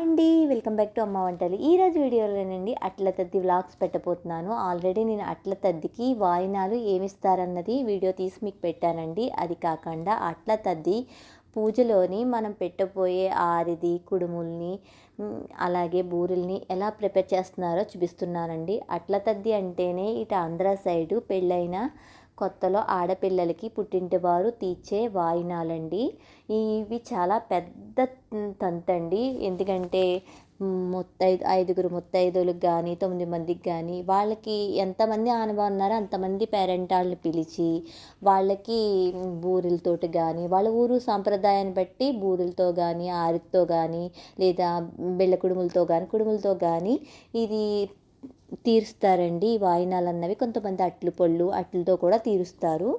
అండి welcome back to అమ్మ వంటలు. ఈరోజు వీడియోలోనండి అట్ల తద్ది వ్లాగ్స్ పెట్టబోతున్నాను. ఆల్రెడీ నేను అట్ల తద్దికి వాయినాలు ఏమిస్తారన్నది వీడియో తీసి మీకు పెట్టానండి. అది కాకుండా అట్ల తద్ది పూజలోని మనం పెట్టబోయే ఆరిది కుడుముల్ని అలాగే బూరెల్ని ఎలా ప్రిపేర్ చేస్తున్నారో చూపిస్తున్నానండి. అట్ల తద్ది అంటేనే ఇటు ఆంధ్ర సైడు పెళ్ళైన కొత్తలో ఆడపిల్లలకి పుట్టింటి వారు తీర్చే వాయినాలండి. ఇవి చాలా పెద్ద తంతండి. ఎందుకంటే ముత్తైదు ఐదుగురు ముత్తైదులకు కానీ తొమ్మిది మందికి కానీ వాళ్ళకి ఎంతమంది ఆనవాళ్ళు ఉన్నారో అంతమంది పేరెంట్ వాళ్ళని పిలిచి వాళ్ళకి బూరెలతోటి కానీ వాళ్ళ ఊరు సాంప్రదాయాన్ని బట్టి బూరెలతో కానీ ఆరితో కానీ లేదా బెల్ల కుడుములతో కానీ కుడుములతో కానీ ఇది తీరుస్తారండి వాయినాలు అన్నవి కొంతమంది అట్లు పొళ్ళు అట్లతో కూడా తీరుస్తారు.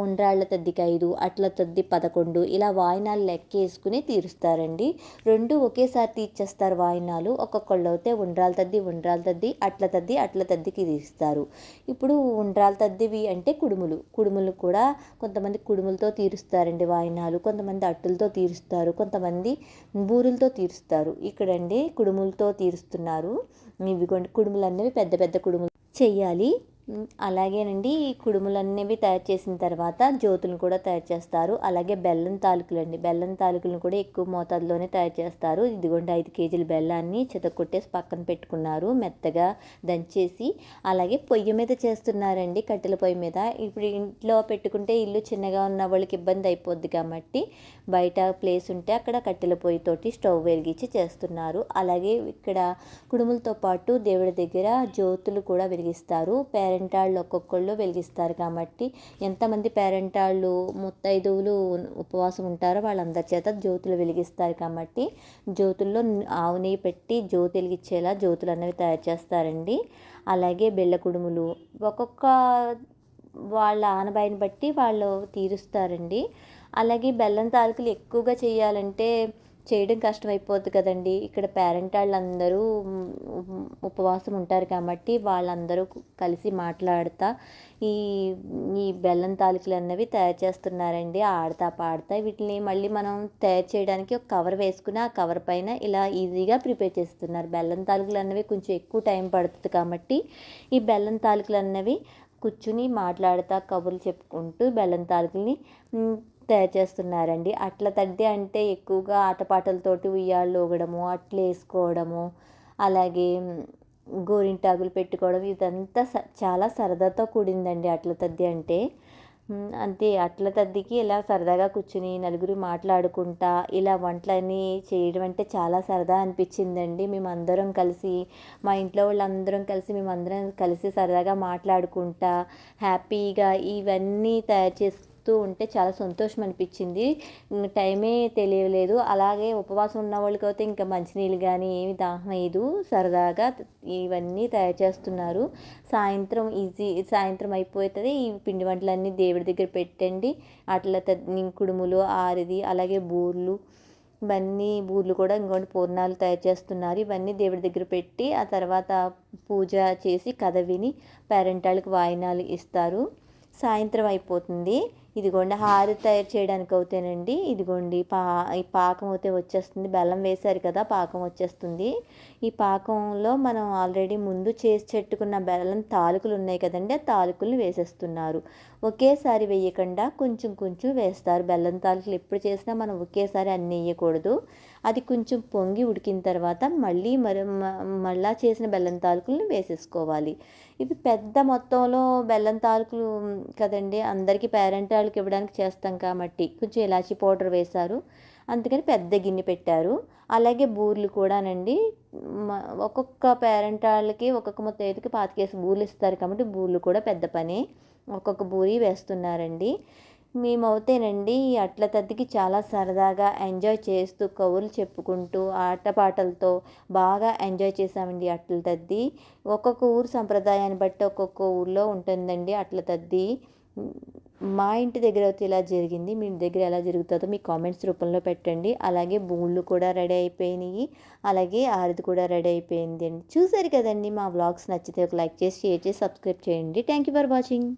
ఉండ్రాళ్ళ తద్దికి ఐదు అట్ల తద్ది పదకొండు ఇలా వాయినాలు లెక్కేసుకుని తీరుస్తారండి. రెండు ఒకేసారి తీర్చేస్తారు వాయినాలు. ఒక్కొక్కళ్ళు అయితే ఉండ్రాల తద్ది ఉండ్రాల తద్ది అట్ల తద్ది అట్ల తద్దికి తీరుస్తారు. ఇప్పుడు ఉండ్రాల తద్దివి అంటే కుడుములు. కుడుములు కూడా కొంతమంది కుడుములతో తీరుస్తారండి వాయినాలు. కొంతమంది అట్టులతో తీరుస్తారు. కొంతమంది బూరులతో తీరుస్తారు. ఇక్కడండి కుడుములతో తీరుస్తున్నారు. ఇవి కుడుములు అనేవి పెద్ద పెద్ద కుడుములు చెయ్యాలి అలాగేనండి. ఈ అనేవి తయారు చేసిన తర్వాత జ్యోతులను కూడా తయారు చేస్తారు. అలాగే బెల్లం తాలూకులు అండి బెల్లం తాలూకులను కూడా ఎక్కువ మోతాదులోనే తయారు చేస్తారు. ఇదిగోండి ఐదు కేజీల బెల్లాన్ని చితక్కొట్టేసి పక్కన పెట్టుకున్నారు. మెత్తగా దంచేసి అలాగే పొయ్యి మీద చేస్తున్నారండి కట్టెల పొయ్యి మీద. ఇప్పుడు ఇంట్లో పెట్టుకుంటే ఇల్లు చిన్నగా ఉన్న వాళ్ళకి ఇబ్బంది అయిపోద్ది కాబట్టి బయట ప్లేస్ ఉంటే అక్కడ కట్టెల పొయ్యితోటి స్టవ్ వెలిగించి చేస్తున్నారు. అలాగే ఇక్కడ కుడుములతో పాటు దేవుడి దగ్గర జ్యోతులు కూడా వెలిగిస్తారు. పేరెంట్ పేరెంటాళ్ళు ఒక్కొక్కళ్ళు వెలిగిస్తారు కాబట్టి ఎంతమంది పేరెంటాళ్ళు ముత్తైదువులు ఉపవాసం ఉంటారో వాళ్ళందరి చేత జ్యోతులు వెలిగిస్తారు కాబట్టి జ్యోతుల్లో ఆవు నెయ్యి పెట్టి జ్యోతి వెలిగించేలా జ్యోతులు అనేవి తయారు చేస్తారండి. అలాగే బెల్ల కుడుములు ఒక్కొక్క వాళ్ళ ఆనబాయిని బట్టి వాళ్ళు తీరుస్తారండి. అలాగే బెల్లం తాలూకులు ఎక్కువగా చేయాలంటే చేయడం కష్టమైపోద్ది కదండి. ఇక్కడ పేరెంట్ వాళ్ళందరూ ఉపవాసం ఉంటారు కాబట్టి వాళ్ళందరూ కలిసి మాట్లాడుతా ఈ ఈ బెల్లం తాలికలు అన్నవి తయారు చేస్తున్నారండి. ఆడతా పాడతా వీటిని మళ్ళీ మనం తయారు చేయడానికి ఒక కవర్ వేసుకుని ఆ కవర్ పైన ఇలా ఈజీగా ప్రిపేర్ చేస్తున్నారు. బెల్లం తాలికలు అన్నవి కొంచెం ఎక్కువ టైం పడుతుంది కాబట్టి ఈ బెల్లం తాలికలు అన్నవి కూర్చుని మాట్లాడుతా కబుర్లు చెప్పుకుంటూ బెల్లం తాలికల్ని తయారు చేస్తున్నారండి. అట్ల తద్ది అంటే ఎక్కువగా ఆటపాటలతోటి ఉయ్యాళ్ళు ఊగడము అట్లు వేసుకోవడము అలాగే గోరింటాకులు పెట్టుకోవడం ఇదంతా చాలా సరదాతో కూడిందండి అట్ల తద్ది అంటే. అంతే అట్ల తద్దికి ఇలా సరదాగా కూర్చుని నలుగురు మాట్లాడుకుంటా ఇలా వంటలన్నీ చేయడం అంటే చాలా సరదా అనిపించిందండి. మేమందరం కలిసి మా ఇంట్లో వాళ్ళందరం కలిసి మేమందరం కలిసి సరదాగా మాట్లాడుకుంటా హ్యాపీగా ఇవన్నీ తయారు చేసి చూస్తూ ఉంటే చాలా సంతోషం అనిపించింది టైమే తెలియలేదు. అలాగే ఉపవాసం ఉన్న వాళ్ళకైతే ఇంకా మంచినీళ్ళు కానీ ఏమి దాహం లేదు. సరదాగా ఇవన్నీ తయారు చేస్తున్నారు. సాయంత్రం ఈజీ సాయంత్రం అయిపోతుంది. ఈ పిండి వంటలన్నీ దేవుడి దగ్గర పెట్టండి. అట్లా కుడుములు ఆరిది అలాగే బూర్లు ఇవన్నీ బూర్లు కూడా ఇంకోటి పూర్ణాలు తయారు చేస్తున్నారు. ఇవన్నీ దేవుడి దగ్గర పెట్టి ఆ తర్వాత పూజ చేసి కథ విని పేరెంటాళ్ళకి వాయినాలు ఇస్తారు. సాయంత్రం అయిపోతుంది. ఇదిగోండి హారి తయారు చేయడానికి అవుతేనండి ఇదిగోండి పా ఈ పాకం అయితే వచ్చేస్తుంది. బెల్లం వేశారు కదా పాకం వచ్చేస్తుంది. ఈ పాకంలో మనం ఆల్రెడీ ముందు చేసి చెట్టుకున్న బెల్లం తాలూకులు ఉన్నాయి కదండి ఆ తాలూకులను వేసేస్తున్నారు. ఒకేసారి వేయకుండా కొంచెం కొంచెం వేస్తారు. బెల్లం తాలూకులు ఎప్పుడు చేసినా మనం ఒకేసారి అన్ని వేయకూడదు. అది కొంచెం పొంగి ఉడికిన తర్వాత మళ్ళీ మరి మళ్ళా చేసిన బెల్లం తాలుకులను వేసేసుకోవాలి. ఇవి పెద్ద మొత్తంలో బెల్లం తాలుకులు కదండి అందరికీ పేరెంట్ పిల్లలకి ఇవ్వడానికి చేస్తాం కాబట్టి కొంచెం ఇలాచి పౌడర్ వేశారు. అందుకని పెద్ద గిన్నె పెట్టారు. అలాగే బూర్లు కూడానండి. ఒక్కొక్క పేరెంట్ వాళ్ళకి ఒక్కొక్క మొత్తం పాతికేసి బూర్లు ఇస్తారు కాబట్టి బూర్లు కూడా పెద్ద పని. ఒక్కొక్క బూరి వేస్తున్నారండి. మేమవుతేనండి ఈ అట్ల తద్దికి చాలా సరదాగా ఎంజాయ్ చేస్తూ కవులు చెప్పుకుంటూ ఆటపాటలతో బాగా ఎంజాయ్ చేసామండి అట్ల తద్ది. ఒక్కొక్క ఊరు సంప్రదాయాన్ని బట్టి ఒక్కొక్క ఊర్లో ఉంటుందండి అట్ల తద్ది. మా ఇంటి దగ్గర అయితే ఇలా జరిగింది. మీ దగ్గర ఎలా జరుగుతుందో మీ కామెంట్స్ రూపంలో పెట్టండి. అలాగే బూళ్ళు కూడా రెడీ అయిపోయినాయి. అలాగే ఆరిది కూడా రెడీ అయిపోయింది అండి చూసారు కదండి మా వ్లాగ్స్ నచ్చితే ఒక లైక్ చేసి షేర్ చేసి సబ్స్క్రైబ్ చేయండి. Thank you for watching